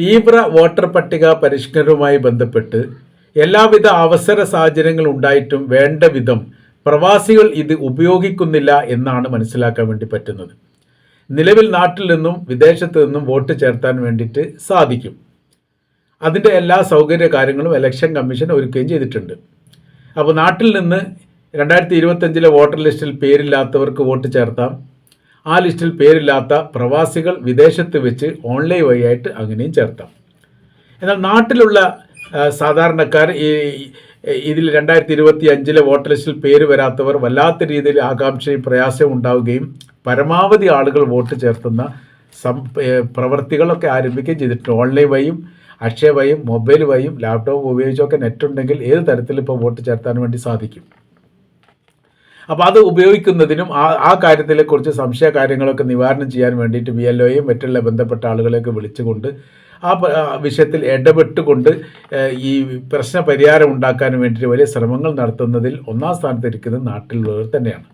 തീവ്ര വോട്ടർ പട്ടിക പരിഷ്കരണവുമായി ബന്ധപ്പെട്ട് എല്ലാവിധ അവസര സാഹചര്യങ്ങൾ ഉണ്ടായിട്ടും വേണ്ട വിധം പ്രവാസികൾ ഇത് ഉപയോഗിക്കുന്നില്ല എന്നാണ് മനസ്സിലാക്കാൻ വേണ്ടി പറ്റുന്നത്. നിലവിൽ നാട്ടിൽ നിന്നും വിദേശത്ത് നിന്നും വോട്ട് ചേർത്താൻ വേണ്ടിയിട്ട് സാധിക്കും. അതിന്റെ എല്ലാ സൗകര്യ കാര്യങ്ങളും ഇലക്ഷൻ കമ്മീഷൻ ഒരുക്കുകയും ചെയ്തിട്ടുണ്ട്. അപ്പോൾ നാട്ടിൽ നിന്ന് രണ്ടായിരത്തി ഇരുപത്തഞ്ചിലെ വോട്ടർ ലിസ്റ്റിൽ പേരില്ലാത്തവർക്ക് വോട്ട് ചേർത്താം. ആ ലിസ്റ്റിൽ പേരില്ലാത്ത പ്രവാസികൾ വിദേശത്ത് വെച്ച് ഓൺലൈൻ വഴിയായിട്ട് അങ്ങനെയും ചേർത്താം. എന്നാൽ നാട്ടിലുള്ള സാധാരണക്കാർ ഈ ഇതിൽ രണ്ടായിരത്തി ഇരുപത്തി അഞ്ചിലെ വോട്ടർ ലിസ്റ്റിൽ പേര് വരാത്തവർ വല്ലാത്ത രീതിയിൽ ആകാംക്ഷയും പ്രയാസവും ഉണ്ടാവുകയും പരമാവധി ആളുകൾ വോട്ട് ചേർത്തുന്ന സം പ്രവൃത്തികളൊക്കെ ആരംഭിക്കുകയും ചെയ്തിട്ടുണ്ട്. ഓൺലൈൻ വഴിയും അക്ഷയ വഴിയും മൊബൈൽ വഴിയും ലാപ്ടോപ്പ് ഉപയോഗിച്ചൊക്കെ നെറ്റ് ഉണ്ടെങ്കിൽ ഏത് തരത്തിൽ ഇപ്പോൾ വോട്ട് ചേർത്താൻ വേണ്ടി സാധിക്കും? അപ്പോൾ അത് ഉപയോഗിക്കുന്നതിനും ആ ആ കുറച്ച് സംശയ കാര്യങ്ങളൊക്കെ നിവാരണം ചെയ്യാൻ വേണ്ടിയിട്ട് ബി എൽ ഒയും മറ്റുള്ള ബന്ധപ്പെട്ട ആളുകളെയൊക്കെ വിളിച്ചുകൊണ്ട് ആ വിഷയത്തിൽ ഇടപെട്ടുകൊണ്ട് ഈ പ്രശ്ന പരിഹാരം ഉണ്ടാക്കാൻ വേണ്ടിയിട്ട് വലിയ ശ്രമങ്ങൾ നടത്തുന്നതിൽ ഒന്നാം സ്ഥാനത്ത് ഇരിക്കുന്നത് നാട്ടിലുള്ളവർ തന്നെയാണ്.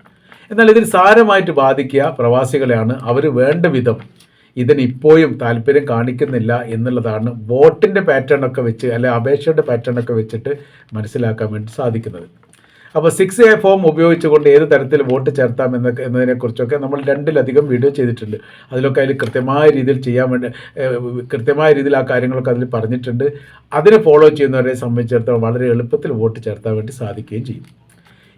എന്നാൽ ഇതിന് സാരമായിട്ട് ബാധിക്കുക പ്രവാസികളെയാണ്. അവർ വേണ്ട വിധം ഇതിന് ഇപ്പോഴും താല്പര്യം കാണിക്കുന്നില്ല എന്നുള്ളതാണ് വോട്ടിന്റെ പാറ്റേൺ ഒക്കെ വെച്ച് അല്ലെ അപേക്ഷയുടെ പാറ്റേൺ ഒക്കെ വെച്ചിട്ട് മനസ്സിലാക്കാൻ വേണ്ടി സാധിക്കുന്നത്. അപ്പോൾ സിക്സ് എ ഫോം ഉപയോഗിച്ചുകൊണ്ട് ഏത് തരത്തിൽ വോട്ട് ചേർത്താം എന്ന എന്നതിനെക്കുറിച്ചൊക്കെ നമ്മൾ രണ്ടിലധികം വീഡിയോ ചെയ്തിട്ടുണ്ട്. അതിലൊക്കെ അതിൽ കൃത്യമായ രീതിയിൽ ചെയ്യാൻ വേണ്ടി കൃത്യമായ രീതിയിൽ ആ കാര്യങ്ങളൊക്കെ അതിൽ പറഞ്ഞിട്ടുണ്ട്. അതിനെ ഫോളോ ചെയ്യുന്നവരെ സംബന്ധിച്ചിടത്തോളം വളരെ എളുപ്പത്തിൽ വോട്ട് ചേർത്താൻ വേണ്ടി സാധിക്കുകയും ചെയ്യും.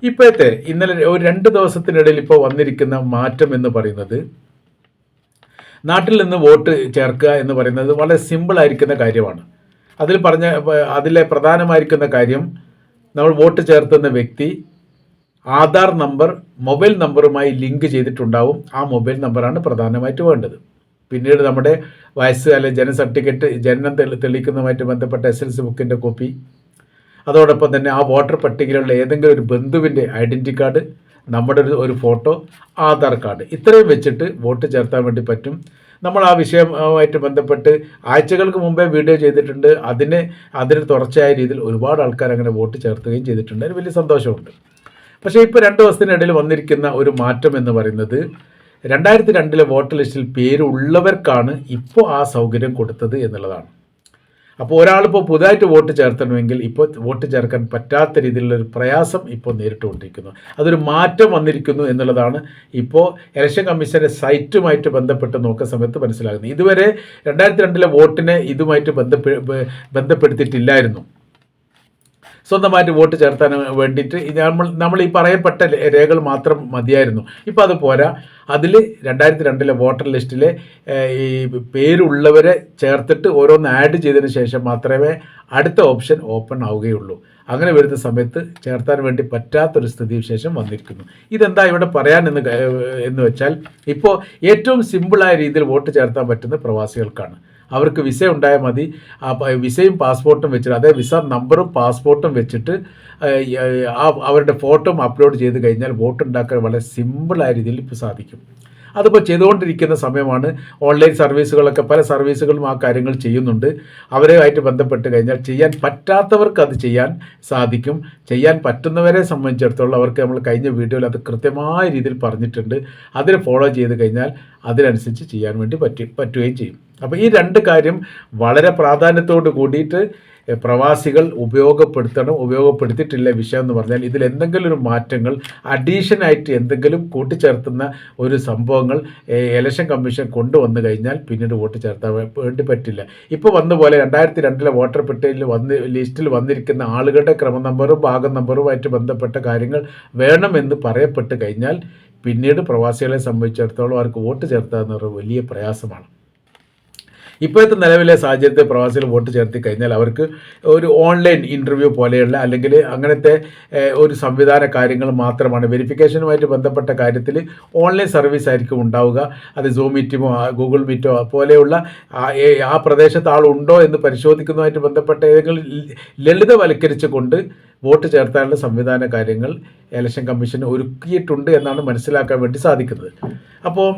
ഇപ്പോഴത്തെ ഇന്നലെ ഒരു രണ്ട് ദിവസത്തിനിടയിൽ ഇപ്പോൾ വന്നിരിക്കുന്ന മാറ്റം എന്ന് പറയുന്നത് നാട്ടിൽ നിന്ന് വോട്ട് ചേർക്കുക എന്ന് പറയുന്നത് വളരെ സിമ്പിളായിരിക്കുന്ന കാര്യമാണ്. അതിൽ പറഞ്ഞ അതിലെ പ്രധാനമായിരിക്കുന്ന കാര്യം നമ്മൾ വോട്ട് ചേർത്തുന്ന വ്യക്തി ആധാർ നമ്പർ മൊബൈൽ നമ്പറുമായി ലിങ്ക് ചെയ്തിട്ടുണ്ടാവും. ആ മൊബൈൽ നമ്പറാണ് പ്രധാനമായിട്ട് വേണ്ടത്. പിന്നീട് നമ്മുടെ വയസ്സ് അല്ലെങ്കിൽ ജനന സർട്ടിഫിക്കറ്റ് ജനനം തെളി തെളിയിക്കുന്നതുമായിട്ട് ബന്ധപ്പെട്ട എസ് എൽ സി ബുക്കിന്റെ കോപ്പി. അതോടൊപ്പം തന്നെ ആ വോട്ടർ പട്ടികയിലുള്ള ഏതെങ്കിലും ഒരു ബന്ധുവിന്റെ ഐഡന്റി കാർഡ് നമ്മുടെ ഒരു ഒരു ഫോട്ടോ ആധാർ കാർഡ് ഇത്രയും വെച്ചിട്ട് വോട്ട് ചേർത്താൻ വേണ്ടി പറ്റും. നമ്മൾ ആ വിഷയവുമായിട്ട് ബന്ധപ്പെട്ട് ആഴ്ചകൾക്ക് മുമ്പേ വീഡിയോ ചെയ്തിട്ടുണ്ട്. അതിന് അതിന് തുടർച്ചയായ രീതിയിൽ ഒരുപാട് ആൾക്കാർ അങ്ങനെ വോട്ട് ചേർത്തുകയും ചെയ്തിട്ടുണ്ട്. അതിന് വലിയ സന്തോഷമുണ്ട്. പക്ഷേ ഇപ്പോൾ രണ്ട് ദിവസത്തിനിടയിൽ വന്നിരിക്കുന്ന ഒരു മാറ്റം എന്ന് പറയുന്നത് രണ്ടായിരത്തി രണ്ടിലെ വോട്ടർ ലിസ്റ്റിൽ പേരുള്ളവർക്കാണ് ഇപ്പോൾ ആ സൗകര്യം കൊടുത്തത് എന്നുള്ളതാണ്. അപ്പോൾ ഒരാളിപ്പോൾ പുതുതായിട്ട് വോട്ട് ചേർത്തണമെങ്കിൽ ഇപ്പോൾ വോട്ട് ചേർക്കാൻ പറ്റാത്ത രീതിയിലുള്ള ഒരു പ്രയാസം ഇപ്പോൾ നേരിട്ടുകൊണ്ടിരിക്കുന്നു. അതൊരു മാറ്റം വന്നിരിക്കുന്നു എന്നുള്ളതാണ് ഇപ്പോൾ ഇലക്ഷൻ കമ്മീഷന്റെ സൈറ്റുമായിട്ട് ബന്ധപ്പെട്ട് നോക്കുന്ന സമയത്ത് മനസ്സിലാകുന്നത്. ഇതുവരെ രണ്ടായിരത്തി രണ്ടിലെ വോട്ടിനെ ഇതുമായിട്ട് ബന്ധപ്പെ ബന്ധപ്പെടുത്തിയിട്ടില്ലായിരുന്നു. സ്വന്തമായിട്ട് വോട്ട് ചേർത്താൻ വേണ്ടിയിട്ട് നമ്മൾ നമ്മൾ ഈ പറയപ്പെട്ട രേഖകൾ മാത്രം മതിയായിരുന്നു. ഇപ്പോൾ അത് പോരാ. അതിൽ രണ്ടായിരത്തി രണ്ടിലെ വോട്ടർ ലിസ്റ്റിലെ ഈ പേരുള്ളവരെ ചേർത്തിട്ട് ഓരോന്ന് ആഡ് ചെയ്തതിന് ശേഷം മാത്രമേ അടുത്ത ഓപ്ഷൻ ഓപ്പൺ ആവുകയുള്ളൂ. അങ്ങനെ വരുന്ന സമയത്ത് ചേർത്താൻ വേണ്ടി പറ്റാത്തൊരു സ്ഥിതിവിശേഷം വന്നിരിക്കുന്നു. ഇതെന്താ ഇവിടെ പറയാൻ എന്ന് എന്ന് വെച്ചാൽ ഇപ്പോൾ ഏറ്റവും സിമ്പിളായ രീതിയിൽ വോട്ട് ചേർത്താൻ പറ്റുന്ന പ്രവാസികൾക്കാണ്. അവർക്ക് വിസ ഉണ്ടായാൽ മതി. ആ വിസയും പാസ്പോർട്ടും വെച്ചിട്ട് അതായത് വിസ നമ്പറും പാസ്പോർട്ടും വെച്ചിട്ട് അവരുടെ ഫോട്ടോയും അപ്ലോഡ് ചെയ്ത് കഴിഞ്ഞാൽ വോട്ട് ഉണ്ടാക്കാൻ വളരെ സിമ്പിളായ രീതിയിൽ ഇപ്പോൾ സാധിക്കും. അതിപ്പോൾ ചെയ്തുകൊണ്ടിരിക്കുന്ന സമയമാണ് ഓൺലൈൻ സർവീസുകളൊക്കെ പല സർവീസുകളും ആ കാര്യങ്ങൾ ചെയ്യുന്നുണ്ട്. അവരുമായിട്ട് ബന്ധപ്പെട്ട് കഴിഞ്ഞാൽ ചെയ്യാൻ പറ്റാത്തവർക്ക് അത് ചെയ്യാൻ സാധിക്കും. ചെയ്യാൻ പറ്റുന്നവരെ സംബന്ധിച്ചിടത്തോളം അവർക്ക് നമ്മൾ കഴിഞ്ഞ വീഡിയോയിൽ അത് കൃത്യമായ രീതിയിൽ പറഞ്ഞിട്ടുണ്ട്. അതിനെ ഫോളോ ചെയ്ത് കഴിഞ്ഞാൽ അതിനനുസരിച്ച് ചെയ്യാൻ വേണ്ടി പറ്റി പറ്റുകയും ചെയ്യും. അപ്പോൾ ഈ രണ്ട് കാര്യം വളരെ പ്രാധാന്യത്തോട് കൂടിയിട്ട് പ്രവാസികൾ ഉപയോഗപ്പെടുത്തണം ഉപയോഗപ്പെടുത്തിയിട്ടില്ല വിഷയം എന്ന് പറഞ്ഞാൽ ഇതിൽ എന്തെങ്കിലും ഒരു മാറ്റങ്ങൾ അഡീഷനായിട്ട് എന്തെങ്കിലും കൂട്ടിച്ചേർത്തുന്ന ഒരു സംഭവങ്ങൾ ഇലക്ഷൻ കമ്മീഷൻ കൊണ്ടുവന്നു കഴിഞ്ഞാൽ പിന്നീട് വോട്ട് ചേർത്താൻ വേണ്ടി പറ്റില്ല. ഇപ്പോൾ വന്ന പോലെ രണ്ടായിരത്തി രണ്ടിലെ വോട്ടർ പട്ടികയിൽ വന്ന് ലിസ്റ്റിൽ വന്നിരിക്കുന്ന ആളുകളുടെ ക്രമ നമ്പറും ഭാഗം നമ്പറുമായിട്ട് ബന്ധപ്പെട്ട കാര്യങ്ങൾ വേണമെന്ന് പറയപ്പെട്ട് കഴിഞ്ഞാൽ പിന്നീട് പ്രവാസികളെ സംബന്ധിച്ചിടത്തോളം അവർക്ക് വോട്ട് ചേർത്തുക വലിയ പ്രയാസമാണ്. ഇപ്പോഴത്തെ നിലവിലെ സാഹചര്യത്തിൽ പ്രവാസികൾ വോട്ട് ചേർത്തി കഴിഞ്ഞാൽ അവർക്ക് ഒരു ഓൺലൈൻ ഇന്റർവ്യൂ പോലെയുള്ള അല്ലെങ്കിൽ അങ്ങനത്തെ ഒരു സംവിധാന കാര്യങ്ങൾ മാത്രമാണ്. വെരിഫിക്കേഷനുമായിട്ട് ബന്ധപ്പെട്ട കാര്യത്തിൽ ഓൺലൈൻ സർവീസ് ആയിരിക്കും ഉണ്ടാവുക. അത് സൂം മീറ്റുമോ ഗൂഗിൾ മീറ്റോ പോലെയുള്ള ആ- പ്രദേശത്ത് ആളുണ്ടോ എന്ന് പരിശോധിക്കുന്നതുമായിട്ട് ബന്ധപ്പെട്ട ഏതെങ്കിലും ലളിതവൽക്കരിച്ചുകൊണ്ട് വോട്ട് ചേർത്താനുള്ള സംവിധാന കാര്യങ്ങൾ ഇലക്ഷൻ കമ്മീഷൻ ഒരുക്കിയിട്ടുണ്ട് എന്നാണ് മനസ്സിലാക്കാൻ വേണ്ടി സാധിക്കുന്നത്. അപ്പോൾ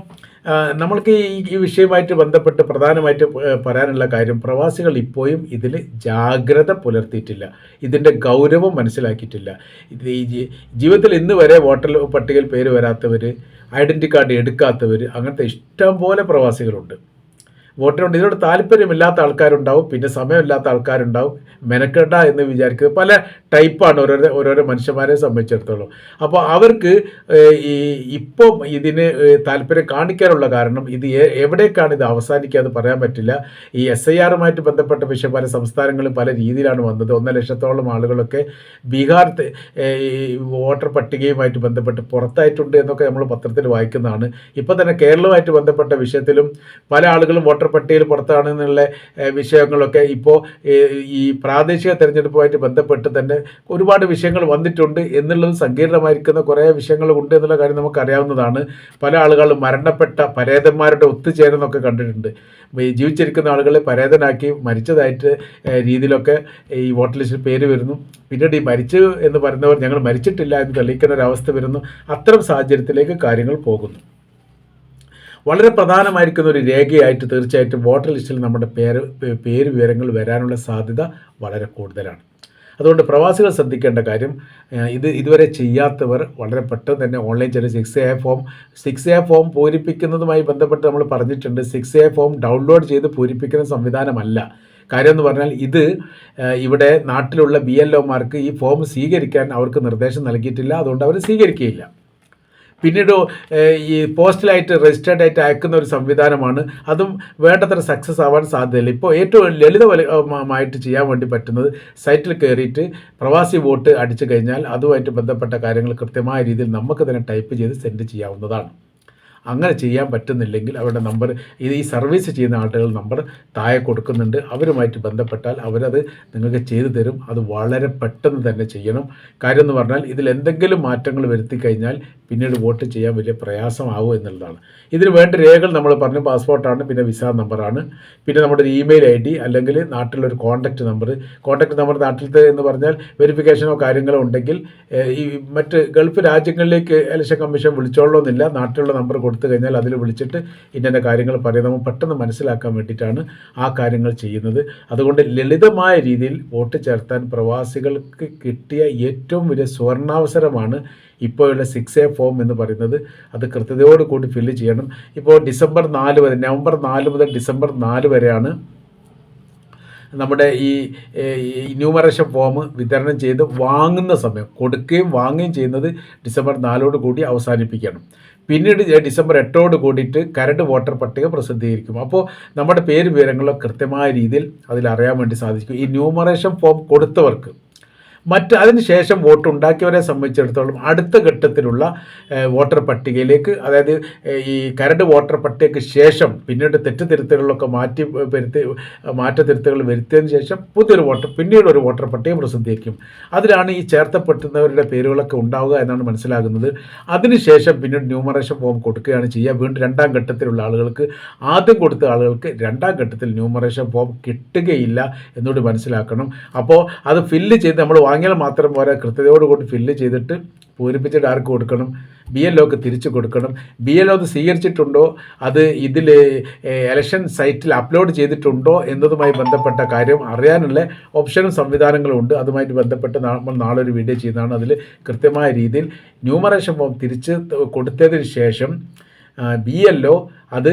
നമ്മൾക്ക് ഈ വിഷയവുമായിട്ട് ബന്ധപ്പെട്ട് പ്രധാനമായിട്ട് പറയാനുള്ള കാര്യം പ്രവാസികൾ ഇപ്പോഴും ഇതിൽ ജാഗ്രത പുലർത്തിയിട്ടില്ല. ഇതിന്റെ ഗൗരവം മനസ്സിലാക്കിയിട്ടില്ല. ഇത് ഈ ജീവിതത്തിൽ ഇന്ന് വരെ വോട്ടർ പട്ടികയിൽ പേര് വരാത്തവർ ഐഡന്റി കാർഡ് എടുക്കാത്തവർ അങ്ങനത്തെ ഇഷ്ടംപോലെ പ്രവാസികളുണ്ട്. വോട്ടിനുണ്ട്. ഇതിനോട് താല്പര്യമില്ലാത്ത ആൾക്കാരുണ്ടാവും. പിന്നെ സമയമില്ലാത്ത ആൾക്കാരുണ്ടാവും. മെനക്കെട്ട എന്ന് വിചാരിക്കുന്നത് പല ടൈപ്പാണ് ഓരോരോ ഓരോരോ മനുഷ്യന്മാരെ സംബന്ധിച്ചിടത്തോളം. അപ്പോൾ അവർക്ക് ഈ ഇപ്പം ഇതിന് താല്പര്യം കാണിക്കാനുള്ള കാരണം ഇത് എവിടേക്കാണ് ഇത് അവസാനിക്കുക എന്ന് പറയാൻ പറ്റില്ല. ഈ എസ് ഐ ആറുമായിട്ട് ബന്ധപ്പെട്ട വിഷയം പല സംസ്ഥാനങ്ങളും പല രീതിയിലാണ് വന്നത്. ഒന്നര ലക്ഷത്തോളം ആളുകളൊക്കെ ബീഹാർ വോട്ടർ പട്ടികയുമായിട്ട് ബന്ധപ്പെട്ട് പുറത്തായിട്ടുണ്ട് എന്നൊക്കെ നമ്മൾ പത്രത്തിൽ വായിക്കുന്നതാണ്. ഇപ്പം തന്നെ കേരളവുമായിട്ട് ബന്ധപ്പെട്ട വിഷയത്തിലും പല ആളുകളും വോട്ടർ പട്ടികയിൽ പുറത്താണെന്നുള്ള വിഷയങ്ങളൊക്കെ ഇപ്പോൾ ഈ പ്രാദേശിക തെരഞ്ഞെടുപ്പുമായിട്ട് ബന്ധപ്പെട്ട് തന്നെ ഒരുപാട് വിഷയങ്ങൾ വന്നിട്ടുണ്ട് എന്നുള്ളത് സങ്കീർണമായിരിക്കുന്ന കുറേ വിഷയങ്ങളുണ്ട് എന്നുള്ള കാര്യം നമുക്കറിയാവുന്നതാണ്. പല ആളുകളും മരണപ്പെട്ട പരേതന്മാരുടെ ഒത്തുചേരുന്നൊക്കെ കണ്ടിട്ടുണ്ട്. ജീവിച്ചിരിക്കുന്ന ആളുകളെ പരേതനാക്കി മരിച്ചതായിട്ട് രീതിയിലൊക്കെ ഈ വോട്ടർ ലിസ്റ്റിൽ പേര് വരുന്നു. പിന്നീട് ഈ മരിച്ചു എന്ന് പറയുന്നവർ ഞങ്ങൾ മരിച്ചിട്ടില്ല എന്ന് തെളിയിക്കുന്ന ഒരു അവസ്ഥ വരുന്നു. അത്തരം സാഹചര്യത്തിലേക്ക് കാര്യങ്ങൾ പോകുന്നു. വളരെ പ്രധാനമായിരിക്കുന്ന ഒരു രേഖയായിട്ട് തീർച്ചയായിട്ടും വോട്ടർ ലിസ്റ്റിൽ നമ്മുടെ പേര് പേര് വിവരങ്ങൾ വരാനുള്ള സാധ്യത വളരെ കൂടുതലാണ്. അതുകൊണ്ട് പ്രവാസികൾ ശ്രദ്ധിക്കേണ്ട കാര്യം ഇത് ഇതുവരെ ചെയ്യാത്തവർ വളരെ പെട്ടെന്ന് തന്നെ ഓൺലൈൻ ചെയ്ത് six A form six A form പൂരിപ്പിക്കുന്നതുമായി ബന്ധപ്പെട്ട് നമ്മൾ പറഞ്ഞിട്ടുണ്ട്. സിക്സ് എ ഫോം ഡൗൺലോഡ് ചെയ്ത് പൂരിപ്പിക്കുന്ന സംവിധാനമല്ല. കാര്യം എന്ന് പറഞ്ഞാൽ ഇത് ഇവിടെ നാട്ടിലുള്ള ബി എൽ ഒമാർക്ക് ഈ ഫോം സ്വീകരിക്കാൻ അവർക്ക് നിർദ്ദേശം നൽകിയിട്ടില്ല. അതുകൊണ്ട് അവർ സ്വീകരിക്കുകയില്ല. പിന്നീട് ഈ പോസ്റ്റലായിട്ട് രജിസ്റ്റേർഡ് ആയിട്ട് അയക്കുന്ന ഒരു സംവിധാനമാണ്. അതും വേണ്ടത്ര സക്സസ് ആവാൻ സാധ്യതയില്ല. ഇപ്പോൾ ഏറ്റവും ലളിതമായിട്ട് ചെയ്യാൻ വേണ്ടി പറ്റുന്നത് സൈറ്റിൽ കയറിയിട്ട് പ്രവാസി വോട്ട് അടിച്ചു കഴിഞ്ഞാൽ അതുമായിട്ട് ബന്ധപ്പെട്ട കാര്യങ്ങൾ കൃത്യമായ രീതിയിൽ നമുക്ക് തന്നെ ടൈപ്പ് ചെയ്ത് സെൻഡ് ചെയ്യാവുന്നതാണ്. അങ്ങനെ ചെയ്യാൻ പറ്റുന്നില്ലെങ്കിൽ അവരുടെ നമ്പർ ഇത് ഈ സർവീസ് ചെയ്യുന്ന ആളുകൾ നമ്പർ താഴെ കൊടുക്കുന്നുണ്ട്. അവരുമായിട്ട് ബന്ധപ്പെട്ടാൽ അവരത് നിങ്ങൾക്ക് ചെയ്തു തരും. അത് വളരെ പെട്ടെന്ന് തന്നെ ചെയ്യണം. കാര്യം എന്ന് പറഞ്ഞാൽ ഇതിൽ എന്തെങ്കിലും മാറ്റങ്ങൾ വരുത്തി കഴിഞ്ഞാൽ പിന്നീട് വോട്ട് ചെയ്യാൻ വലിയ പ്രയാസമാവും എന്നുള്ളതാണ്. ഇതിന് വേണ്ട രേഖകൾ നമ്മൾ പറഞ്ഞു. പാസ്പോർട്ടാണ് പിന്നെ വിസ നമ്പറാണ് പിന്നെ നമ്മുടെ ഒരു ഇമെയിൽ ഐ ഡി അല്ലെങ്കിൽ നാട്ടിലൊരു കോൺടാക്റ്റ് നമ്പർ. കോൺടാക്റ്റ് നമ്പർ നാട്ടിലത്തെ എന്ന് പറഞ്ഞാൽ വെരിഫിക്കേഷനോ കാര്യങ്ങളോ ഉണ്ടെങ്കിൽ ഈ മറ്റ് ഗൾഫ് രാജ്യങ്ങളിലേക്ക് ഇലക്ഷൻ കമ്മീഷൻ വിളിച്ചോളണമെന്നില്ല. നാട്ടിലുള്ള നമ്പർ കൊടുത്തു കഴിഞ്ഞാൽ അതിൽ വിളിച്ചിട്ട് ഇന്ന കാര്യങ്ങൾ പറയും നമ്മൾ പെട്ടെന്ന് മനസ്സിലാക്കാൻ വേണ്ടിയിട്ടാണ് ആ കാര്യങ്ങൾ ചെയ്യുന്നത്. അതുകൊണ്ട് ലളിതമായ രീതിയിൽ വോട്ട് ചേർത്താൻ പ്രവാസികൾക്ക് കിട്ടിയ ഏറ്റവും വലിയ സുവർണാവസരമാണ് ഇപ്പോഴുള്ള സിക്സ് എ ഫോം എന്ന് പറയുന്നത് അത് കൃത്യതയോട് കൂടി ഫില്ല് ചെയ്യണം. ഇപ്പോൾ ഡിസംബർ നാല് വരെ നവംബർ നാല് മുതൽ ഡിസംബർ നാല് വരെയാണ് നമ്മുടെ ഈ ന്യൂമറേഷൻ ഫോം വിതരണം ചെയ്ത് വാങ്ങുന്ന സമയം. കൊടുക്കുകയും വാങ്ങുകയും ചെയ്യുന്നത് ഡിസംബർ നാലോട് കൂടി അവസാനിപ്പിക്കണം. പിന്നീട് ഡിസംബർ എട്ടോട് കൂടിയിട്ട് കരട് വോട്ടർ പട്ടിക പ്രസിദ്ധീകരിക്കും. അപ്പോൾ നമ്മുടെ പേര് വിവരങ്ങളോ കൃത്യമായ രീതിയിൽ അതിൽ അറിയാൻ വേണ്ടി സാധിക്കും. ഈ ന്യൂമറേഷൻ ഫോം കൊടുത്തവർക്ക് മറ്റ് അതിനുശേഷം വോട്ട് ഉണ്ടാക്കിയവരെ സംബന്ധിച്ചിടത്തോളം അടുത്ത ഘട്ടത്തിലുള്ള വോട്ടർ പട്ടികയിലേക്ക് അതായത് ഈ കരട് വോട്ടർ പട്ടികയ്ക്ക് ശേഷം പിന്നീട് തെറ്റുതിരുത്തലുകളൊക്കെ മാറ്റി വരുത്തി മാറ്റത്തിരുത്തുകൾ വരുത്തിയതിന് ശേഷം പുതിയൊരു വോട്ടർ പിന്നീട് ഒരു വോട്ടർ പട്ടിക പ്രസിദ്ധീകരിക്കും. അതിലാണ് ഈ ചേർത്തപ്പെട്ടുന്നവരുടെ പേരുകളൊക്കെ ഉണ്ടാവുക എന്നാണ് മനസ്സിലാകുന്നത്. അതിനുശേഷം പിന്നീട് ന്യൂമറേഷൻ ഫോം കൊടുക്കുകയാണ് ചെയ്യുക. വീണ്ടും രണ്ടാം ഘട്ടത്തിലുള്ള ആളുകൾക്ക് ആദ്യം കൊടുത്ത ആളുകൾക്ക് രണ്ടാം ഘട്ടത്തിൽ ന്യൂമറേഷൻ ഫോം കിട്ടുകയില്ല എന്നുകൂടി മനസ്സിലാക്കണം. അപ്പോൾ അത് ഫില്ല് ചെയ്ത് നമ്മൾ വാങ്ങിയാൽ മാത്രം പോരാ. കൃത്യതയോടുകൂടി ഫില്ല് ചെയ്തിട്ട് പൂരിപ്പിച്ചിട്ട് ആർക്ക് കൊടുക്കണം? ബി എൽ ഒക്ക് തിരിച്ചു കൊടുക്കണം. ബി എൽ ഒ അത് സ്വീകരിച്ചിട്ടുണ്ടോ? അത് ഇതിൽ എലക്ഷൻ സൈറ്റിൽ അപ്ലോഡ് ചെയ്തിട്ടുണ്ടോ എന്നതുമായി ബന്ധപ്പെട്ട കാര്യം അറിയാനുള്ള ഓപ്ഷനും സംവിധാനങ്ങളും ഉണ്ട്. അതുമായിട്ട് ബന്ധപ്പെട്ട് നമ്മൾ നാളെ ഒരു വീഡിയോ ചെയ്യുന്നതാണ്. അതിൽ കൃത്യമായ രീതിയിൽ ന്യൂമറേഷൻ ഫോം തിരിച്ച് കൊടുത്തതിന് ശേഷം ബി എൽ ഒ അത്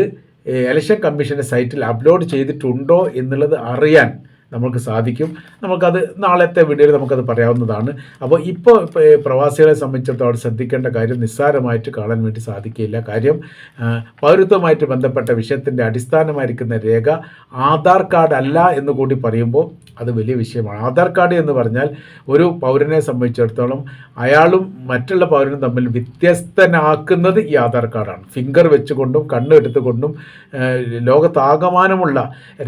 എലക്ഷൻ കമ്മീഷന്റെ സൈറ്റിൽ അപ്ലോഡ് ചെയ്തിട്ടുണ്ടോ എന്നുള്ളത് അറിയാൻ നമുക്ക് സാധിക്കും. നമുക്കത് നാളത്തെ വീഡിയോയിൽ നമുക്കത് പറയാവുന്നതാണ്. അപ്പോൾ ഇപ്പോൾ പ്രവാസികളെ സംബന്ധിച്ചിടത്തോളം ശ്രദ്ധിക്കേണ്ട കാര്യം നിസ്സാരമായിട്ട് കാണാൻ വേണ്ടി സാധിക്കില്ല കാര്യം പൗരത്വമായിട്ട് ബന്ധപ്പെട്ട വിഷയത്തിന്റെ അടിസ്ഥാനമായിരിക്കുന്ന രേഖ ആധാർ കാർഡ് അല്ല എന്ന് കൂടി പറയുമ്പോൾ അത് വലിയ വിഷയമാണ്. ആധാർ കാർഡ് എന്ന് പറഞ്ഞാൽ ഒരു പൗരനെ സംബന്ധിച്ചിടത്തോളം അയാളും മറ്റുള്ള പൗരനും തമ്മിൽ വ്യത്യസ്തനാക്കുന്നത് ഈ ആധാർ കാർഡാണ്. ഫിംഗർ വെച്ചുകൊണ്ടും കണ്ണ് എടുത്തുകൊണ്ടും ലോകത്താകമാനമുള്ള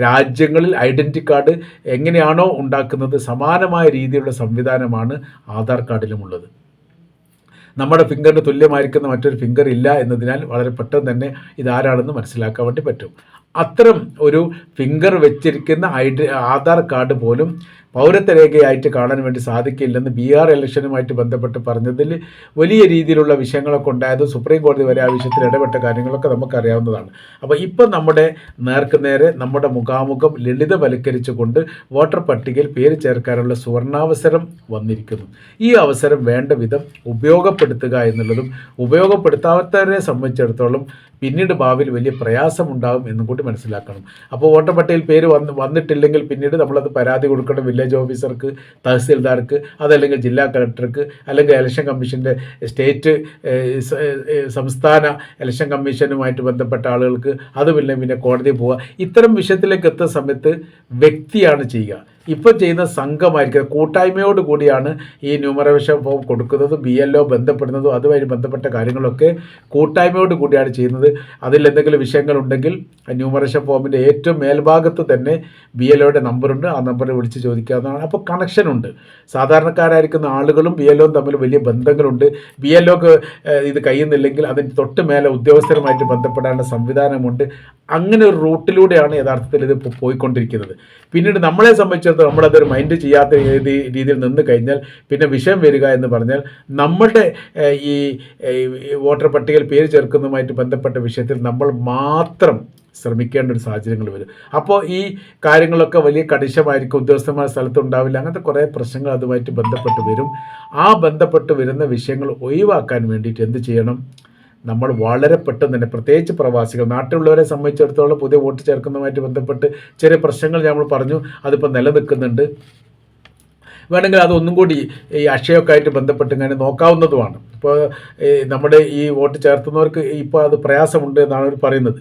രാജ്യങ്ങളിൽ ഐഡന്റി കാർഡ് എങ്ങനെയാണോ ഉണ്ടാക്കുന്നത് സമാനമായ രീതിയിലുള്ള സംവിധാനമാണ് ആധാർ കാർഡിലുമുള്ളത്. നമ്മുടെ ഫിംഗറിന് തുല്യമായിരിക്കുന്ന മറ്റൊരു ഫിംഗർ ഇല്ല എന്നതിനാൽ വളരെ പെട്ടെന്ന് തന്നെ ഇതാരാണെന്ന് മനസ്സിലാക്കാൻ വേണ്ടി പറ്റും. അത്തരം ഒരു ഫിംഗർ വെച്ചിരിക്കുന്ന ഐഡി ആധാർ കാർഡ് പോലും പൗരത്വ രേഖയായിട്ട് കാണാൻ വേണ്ടി സാധിക്കില്ലെന്ന് ബീഹാർ ഇലക്ഷനുമായിട്ട് ബന്ധപ്പെട്ട് പറഞ്ഞതിൽ വലിയ രീതിയിലുള്ള വിഷയങ്ങളൊക്കെ ഉണ്ടായത് സുപ്രീം കോടതി വരെ ആ വിഷയത്തിൽ ഇടപെട്ട കാര്യങ്ങളൊക്കെ നമുക്കറിയാവുന്നതാണ്. അപ്പോൾ ഇപ്പം നമ്മുടെ നേർക്കുനേരെ നമ്മുടെ മുഖാമുഖം ലളിതവൽക്കരിച്ചുകൊണ്ട് വോട്ടർ പട്ടികയിൽ പേര് ചേർക്കാനുള്ള സുവർണാവസരം വന്നിരിക്കുന്നു. ഈ അവസരം വേണ്ട വിധം ഉപയോഗപ്പെടുത്തുക എന്നുള്ളതും ഉപയോഗപ്പെടുത്താത്തവരെ സംബന്ധിച്ചിടത്തോളം പിന്നീട് ഭാവിയിൽ വലിയ പ്രയാസമുണ്ടാകും എന്നും കൂടി മനസ്സിലാക്കണം. അപ്പോൾ വോട്ടർ പട്ടികയിൽ പേര് വന്ന് വന്നിട്ടില്ലെങ്കിൽ പിന്നീട് നമ്മളത് പരാതി കൊടുക്കണം വില്ലേജ് ഓഫീസർക്ക് തഹസീൽദാർക്ക് അതല്ലെങ്കിൽ ജില്ലാ കളക്ടർക്ക് അല്ലെങ്കിൽ ഇലക്ഷൻ കമ്മീഷന്റെ സ്റ്റേറ്റ് സംസ്ഥാന ഇലക്ഷൻ കമ്മീഷനുമായിട്ട് ബന്ധപ്പെട്ട ആളുകൾക്ക് അതുമില്ലെങ്കിൽ പിന്നെ കോടതി പോവുക. ഇത്തരം വിഷയത്തിലേക്ക് എത്തുന്ന സമയത്ത് വ്യക്തിയാണ് ചെയ്യുക. ഇപ്പം ചെയ്യുന്ന സംഘമായിരിക്കും. കൂട്ടായ്മയോട് കൂടിയാണ് ഈ ന്യൂമറേഷൻ ഫോം കൊടുക്കുന്നതും ബി എൽ ഒ ബന്ധപ്പെടുന്നതും അതുമായി ബന്ധപ്പെട്ട കാര്യങ്ങളൊക്കെ കൂട്ടായ്മയോട് കൂടിയാണ് ചെയ്യുന്നത്. അതിൽ എന്തെങ്കിലും വിഷയങ്ങളുണ്ടെങ്കിൽ ന്യൂമറേഷൻ ഫോമിന്റെ ഏറ്റവും മേൽഭാഗത്ത് തന്നെ ബി എൽ ഒയുടെ നമ്പറുണ്ട്. ആ നമ്പറിൽ വിളിച്ച് ചോദിക്കാവുന്നതാണ്. അപ്പോൾ കണക്ഷനുണ്ട് സാധാരണക്കാരായിരിക്കുന്ന ആളുകളും ബി എൽ ഒയും തമ്മിൽ വലിയ ബന്ധങ്ങളുണ്ട്. ബി എൽ ഒക്ക് ഇത് കഴിയുന്നില്ലെങ്കിൽ അതിന് തൊട്ട് മേലെ ഉദ്യോഗസ്ഥരുമായിട്ട് ബന്ധപ്പെടാനുള്ള സംവിധാനമുണ്ട്. അങ്ങനെ ഒരു റൂട്ടിലൂടെയാണ് യഥാർത്ഥത്തിൽ ഇത് പോയിക്കൊണ്ടിരിക്കുന്നത്. പിന്നീട് നമ്മളെ സംബന്ധിച്ചിടത്തോളം നമ്മളതൊരു മൈൻഡ് ചെയ്യാത്ത രീതി രീതിയിൽ നിന്ന് കഴിഞ്ഞാൽ പിന്നെ വിഷയം വരിക എന്ന് പറഞ്ഞാൽ നമ്മളുടെ ഈ വോട്ടർ പട്ടികയിൽ പേര് ചേർക്കുന്നതുമായിട്ട് ബന്ധപ്പെട്ട വിഷയത്തിൽ നമ്മൾ മാത്രം ശ്രമിക്കേണ്ട ഒരു സാഹചര്യങ്ങൾ വരും. അപ്പോൾ ഈ കാര്യങ്ങളൊക്കെ വലിയ കടിശമായിരിക്കും ഉദ്യോഗസ്ഥന്മാർ സ്ഥലത്തുണ്ടാവില്ല അങ്ങനത്തെ കുറേ പ്രശ്നങ്ങൾ അതുമായിട്ട് ബന്ധപ്പെട്ട് വരും. ആ ബന്ധപ്പെട്ട് വരുന്ന വിഷയങ്ങൾ ഒഴിവാക്കാൻ വേണ്ടിയിട്ട് എന്ത് ചെയ്യണം? നമ്മൾ വളരെ പെട്ടെന്ന് തന്നെ പ്രത്യേകിച്ച് പ്രവാസികൾ നാട്ടിലുള്ളവരെ സംബന്ധിച്ചിടത്തോളം പുതിയ വോട്ട് ചേർക്കുന്നതുമായിട്ട് ബന്ധപ്പെട്ട് ചെറിയ പ്രശ്നങ്ങൾ നമ്മൾ പറഞ്ഞു. അതിപ്പോൾ നിലനിൽക്കുന്നുണ്ട്. വേണമെങ്കിൽ അതൊന്നും കൂടി ഈ അക്ഷയൊക്കെ ആയിട്ട് ബന്ധപ്പെട്ട് ഇങ്ങനെ നോക്കാവുന്നതുമാണ്. ഇപ്പോൾ നമ്മുടെ ഈ വോട്ട് ചേർത്തുന്നവർക്ക് ഇപ്പോൾ അത് പ്രയാസമുണ്ട് എന്നാണ് അവർ പറയുന്നത്.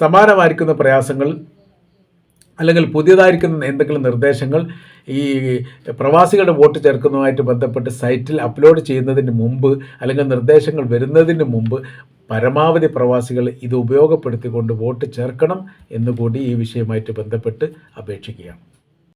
സമാനമായിരിക്കുന്ന പ്രയാസങ്ങൾ അല്ലെങ്കിൽ പുതിയതായിരിക്കുന്ന എന്തെങ്കിലും നിർദ്ദേശങ്ങൾ ഈ പ്രവാസികളുടെ വോട്ട് ചേർക്കുന്നതുമായിട്ട് ബന്ധപ്പെട്ട് സൈറ്റിൽ അപ്ലോഡ് ചെയ്യുന്നതിന് മുമ്പ് അല്ലെങ്കിൽ നിർദ്ദേശങ്ങൾ വരുന്നതിന് മുമ്പ് പരമാവധി പ്രവാസികൾ ഇത് ഉപയോഗപ്പെടുത്തിക്കൊണ്ട് വോട്ട് ചേർക്കണം എന്നുകൂടി ഈ വിഷയവുമായിട്ട് ബന്ധപ്പെട്ട് അപേക്ഷിക്കുകയാണ്.